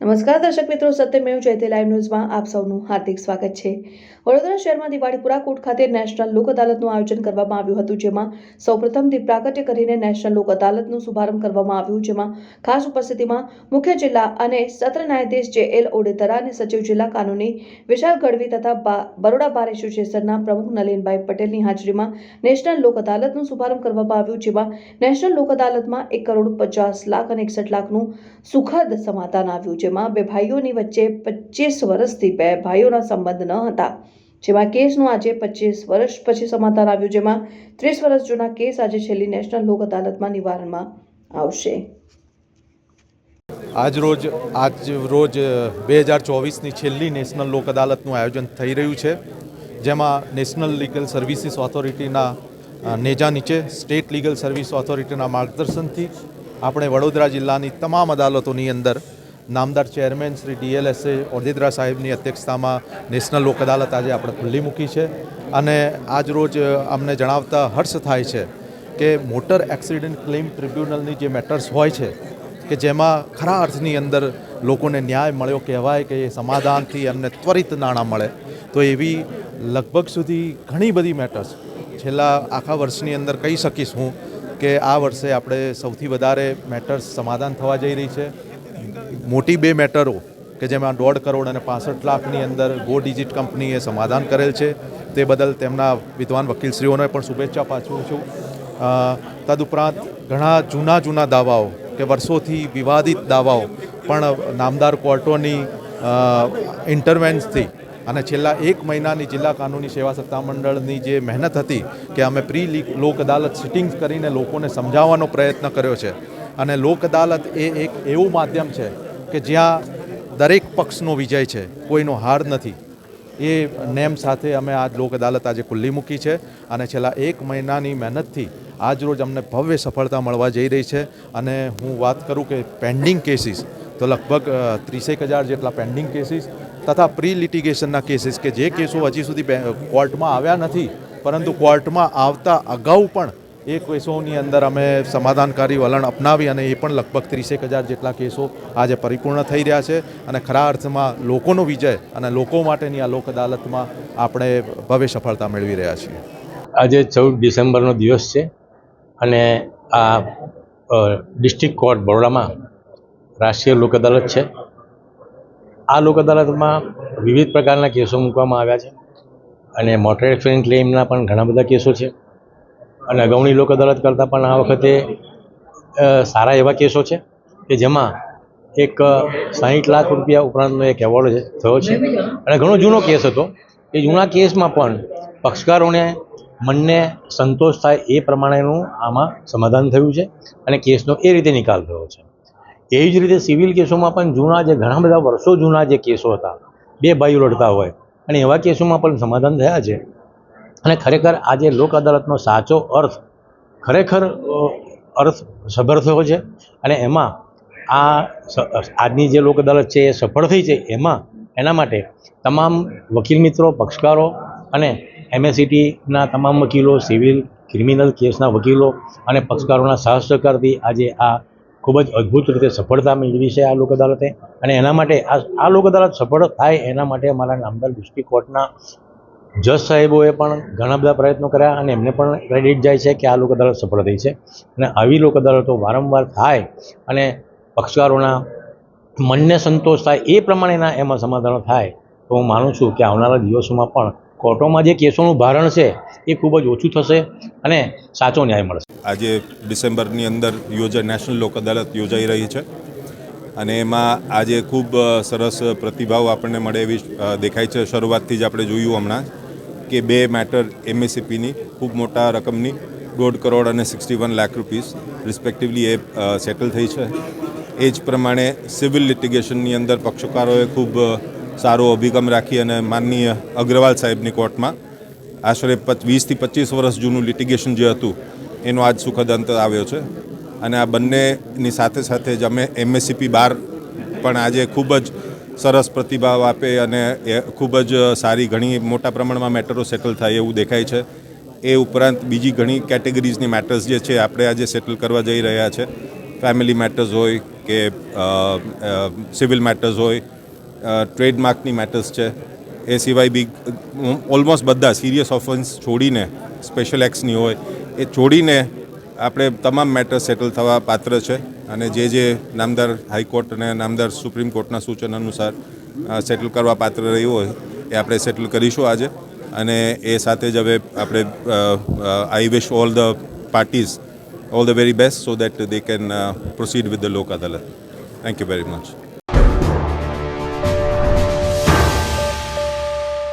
નમસ્કાર દર્શક મિત્રો, સત્યમેવ જયતે લાઈવ ન્યૂઝમાં આપ સૌનું હાર્દિક સ્વાગત છે. વડોદરા શહેરમાં દિવાળીપુરા કોર્ટ ખાતે નેશનલ લોક અદાલતનું આયોજન કરવામાં આવ્યું હતું, જેમાં સૌપ્રથમ દીપ પ્રાગટ્ય કરીને નેશનલ લોક અદાલતનું શુભારંભ કરવામાં આવ્યું, જેમાં ખાસ ઉપસ્થિતિમાં મુખ્ય જિલ્લા અને સત્ર ન્યાયાધીશ જે એલ ઓડેતરા અને સચિવ જિલ્લા કાનૂની વિશાલ ગઢવી તથા બરોડા બાર એસોસિએશનના પ્રમુખ નલીનભાઈ પટેલની હાજરીમાં નેશનલ લોક અદાલતનું શુભારંભ કરવામાં આવ્યું, જેમાં નેશનલ લોક અદાલતમાં એક કરોડ પચાસ લાખ અને એકસઠ લાખનું સુખદ સમાધાન આવ્યું જેમાં બે ભાઈઓની વચ્ચે પચીસ વર્ષથી બે ભાઈઓના સંબંધ ન હતા. જેમાં કેસનું આજે પચીસ વર્ષ પછી સમાધાન આવ્યું, જેમાં ત્રીસ વર્ષ જૂના કેસ આજે છેલ્લી નેશનલ લોક અદાલતમાં નિવારણમાં આવશે. આજ રોજ આજ રોજ બે હજાર ચોવીસની છેલ્લી નેશનલ લોક અદાલતનું આયોજન થઈ રહ્યું છે, જેમાં નેશનલ લીગલ સર્વિસીસ ઓથોરિટીના નેજા નીચે, સ્ટેટ લીગલ સર્વિસ ઓથોરિટીના માર્ગદર્શનથી આપણે વડોદરા જિલ્લાની તમામ અદાલતોની અંદર નામદાર ચેરમેન શ્રી ડીએલએસએ ઓરજીદરા સાહેબની અધ્યક્ષતામાં નેશનલ લોક અદાલત આજે આપણે ખુલ્લી મૂકી છે. અને આજ રોજ અમને જણાવતા હર્ષ થાય છે કે મોટર એક્સિડન્ટ ક્લેમ ટ્રિબ્યુનલની જે મેટર્સ હોય છે, કે જેમાં ખરા અર્થની અંદર લોકોને ન્યાય મળ્યો કહેવાય કે એ સમાધાનથી એમને ત્વરિત નાણાં મળે, તો એવી લગભગ સુધી ઘણી બધી મેટર્સ છેલ્લા આખા વર્ષની અંદર કહી શકીશ હું કે આ વર્ષે આપણે સૌથી વધારે મેટર્સ સમાધાન થવા જઈ રહી છે. મોટી બે મેટરો કે જેમાં દોઢ કરોડ અને પાસઠ લાખની અંદર ગો ડિજિટ કંપનીએ સમાધાન કરેલ છે. તે બદલ તેમના વિદ્વાન વકીલશ્રીઓને પણ શુભેચ્છા પાછું છું. તદુપરાંત ઘણા જૂના જૂના દાવાઓ કે વર્ષોથી વિવાદિત દાવાઓ પણ નામદાર કોર્ટોની ઇન્ટરવેન્સથી અને છેલ્લા એક મહિનાની જિલ્લા કાનૂની સેવા સત્તામંડળની જે મહેનત હતી કે અમે પ્રી લોક અદાલત સિટિંગ્સ કરીને લોકોને સમજાવવાનો પ્રયત્ન કર્યો છે. અને લોક અદાલત એ એક એવું માધ્યમ છે કે જ્યાં દરેક પક્ષનો વિજય છે, કોઈનો હાર નથી. એ નેમ સાથે અમે આ લોક અદાલત આજે ખુલ્લી મૂકી છે અને છેલ્લા એક મહિનાની મહેનતથી આજ રોજ અમને ભવ્ય સફળતા મળવા જઈ રહી છે અને હું વાત કરું કે પેન્ડિંગ કેસીસ તો લગભગ ત્રીસેક હજાર જેટલા પેન્ડિંગ કેસીસ તથા પ્રી લિટિગેશનના કેસીસ કે જે કેસો હજી સુધી કોર્ટમાં આવ્યા નથી, પરંતુ કોર્ટમાં આવતા અગાઉ પણ એ કેસોની અંદર અમે સમાધાનકારી વલણ અપનાવી અને એ પણ લગભગ ત્રીસેક હજાર જેટલા કેસો આજે પરિપૂર્ણ થઈ રહ્યા છે અને ખરા અર્થમાં લોકોનો વિજય અને લોકો માટેની આ લોક અદાલતમાં આપણે ભવ્ય સફળતા મેળવી રહ્યા છીએ. આજે ચૌદ ડિસેમ્બરનો દિવસ છે અને આ ડિસ્ટ્રિક્ટ કોર્ટ બરોડામાં રાષ્ટ્રીય લોક અદાલત છે. આ લોક અદાલતમાં વિવિધ પ્રકારના કેસો મૂકવામાં આવ્યા છે અને મોટર એક્સિડન્ટ ક્લેમના પણ ઘણા બધા કેસો છે. અને અગાઉની લોક અદાલત કરતાં પણ આ વખતે સારા એવા કેસો છે કે જેમાં એક સાહીઠ લાખ રૂપિયા ઉપરાંતનો એક એવોર્ડ થયો છે. અને ઘણો જૂનો કેસ હતો. એ જૂના કેસમાં પણ પક્ષકારોને મનને સંતોષ થાય એ પ્રમાણેનું આમાં સમાધાન થયું છે અને કેસનો એ રીતે નિકાલ થયો છે. એવી જ રીતે સિવિલ કેસોમાં પણ જૂના જે ઘણા બધા વર્ષો જૂના જે કેસો હતા, બે ભાઈઓ લડતા હોય અને એવા કેસોમાં પણ સમાધાન થયા છે. અને ખરેખર આજે લોક અદાલતનો સાચો અર્થ ખરેખર અર્થ સભર થયો છે અને એમાં આ આજની જે લોક અદાલત છે એ સફળ થઈ છે એમાં એના માટે તમામ વકીલ મિત્રો, પક્ષકારો અને એમએસસીટીના તમામ વકીલો, સિવિલ ક્રિમિનલ કેસના વકીલો અને પક્ષકારોના સાહસ સહકારથી આજે આ ખૂબ જ અદ્ભુત રીતે સફળતા મેળવી છે આ લોક અદાલતે અને એના માટે આ આ લોક અદાલત સફળ થાય એના માટે અમારા નામદાર ડિસ્ટ્રિક્ટ કોર્ટના જજ સાહેબોએ પણ ઘણા બધા પ્રયત્નો કર્યા અને એમને પણ ક્રેડિટ જાય છે કે આ લોક અદાલત સફળ થઈ છે. અને આવી લોક અદાલતો વારંવાર થાય અને પક્ષકારોના મનને સંતોષ થાય એ પ્રમાણેના એમાં સમાધાનો થાય, તો હું માનું છું કે આવનારા દિવસોમાં પણ કોર્ટોમાં જે કેસોનું ભારણ છે એ ખૂબ જ ઓછું થશે અને સાચો ન્યાય મળશે. આજે ડિસેમ્બરની અંદર યોજા નેશનલ લોક અદાલત યોજાઈ રહી છે અને એમાં આજે ખૂબ સરસ પ્રતિભાવ આપણને મળે એવી દેખાય છે. શરૂઆતથી જ આપણે જોયું હમણાં. કે બે મેટર એમએસસીપીની ખૂબ મોટા રકમની, દોઢ કરોડ અને sixty one lakh rupees respectively એ સેટલ થઈ છે. એ જ પ્રમાણે સિવિલ લિટિગેશનની અંદર પક્ષકારોએ ખૂબ સારો અભિગમ રાખી અને માનનીય અગ્રવાલ સાહેબની કોર્ટમાં આશરે વીસથી પચીસ વર્ષ જૂનું લિટિગેશન જે હતું, એનો આજ સુખદ અંત આવ્યો છે. અને આ બંનેની સાથે સાથે જ અમે એમએસસીપી બાર પણ આજે ખૂબ જ સરસ પ્રતિભાવ આપે અને એ ખૂબ જ સારી ઘણી મોટા પ્રમાણમાં મેટરો સેટલ થાય એવું દેખાય છે. એ ઉપરાંત બીજી ઘણી કેટેગરીઝની મેટર્સ જે છે, આપણે આજે સેટલ કરવા જઈ રહ્યા છે. ફેમિલી મેટર્સ હોય કે સિવિલ મેટર્સ હોય ટ્રેડમાર્કની મેટર્સ છે. એ સિવાય બી ઓલમોસ્ટ બધા સિરિયસ ઓફન્સ છોડીને, સ્પેશિયલ એક્સની હોય, એ છોડીને આપણે તમામ મેટર્સ સેટલ થવા પાત્ર છે. અને જે જે નામદાર હાઈકોર્ટ અને નામદાર સુપ્રીમ કોર્ટના સૂચન અનુસાર સેટલ કરવા પાત્ર રહ્યું હોય, એ આપણે સેટલ કરીશું આજે. અને એ સાથે જ હવે આપણે I wish all the parties, all the very best so that they can proceed with the Lok Adalat thank you very much.